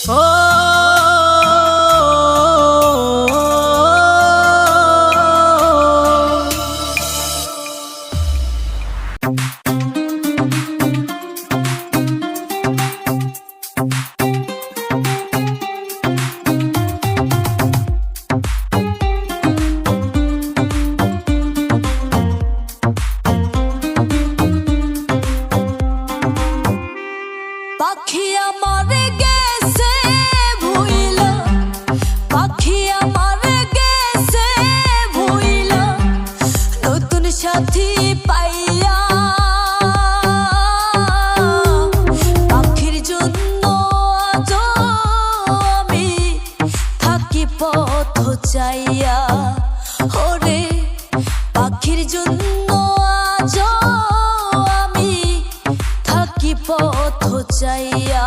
পাখি আমার গেছে। ভুইলা সাথী পাইয়া, পাখির জন্য আমি থাকি পথ চাইয়া। ওরে, পাখির জন্য আজ আমি পথ চাইয়া।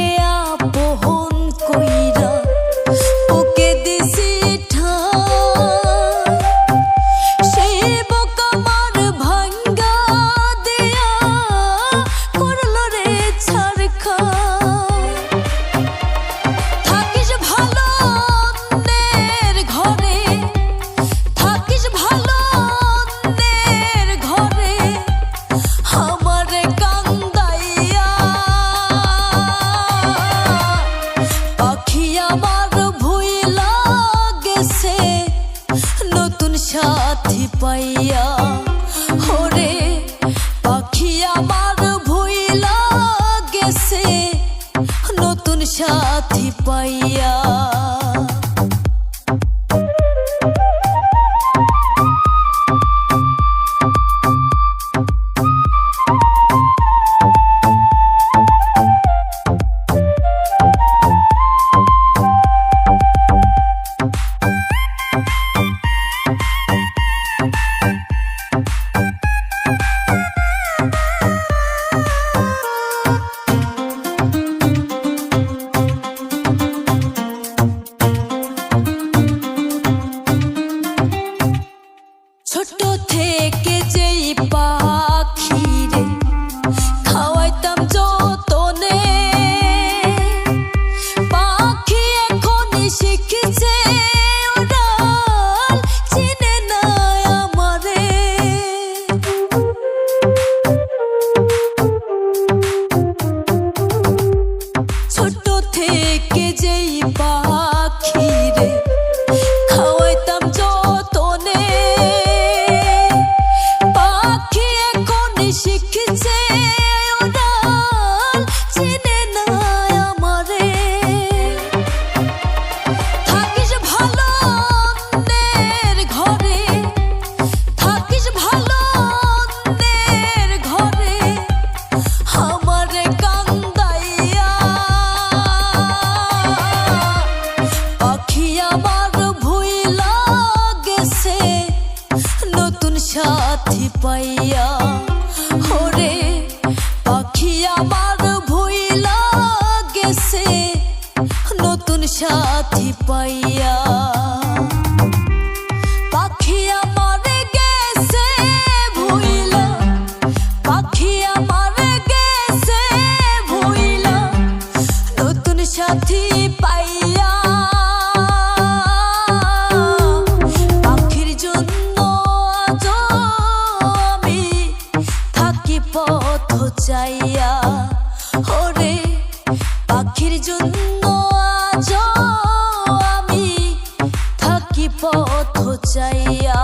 নতুন সাথী পাইয়া হরে পাখি আমার ভুইলা গেছে নতুন সাথী পাইয়া। ball. নতুন সাথী পাইয়া হরে পাখি আমার ভুইলা গেছে নতুন সাথী পাইয়া। জন্য আজ আমি থাকি চাইয়া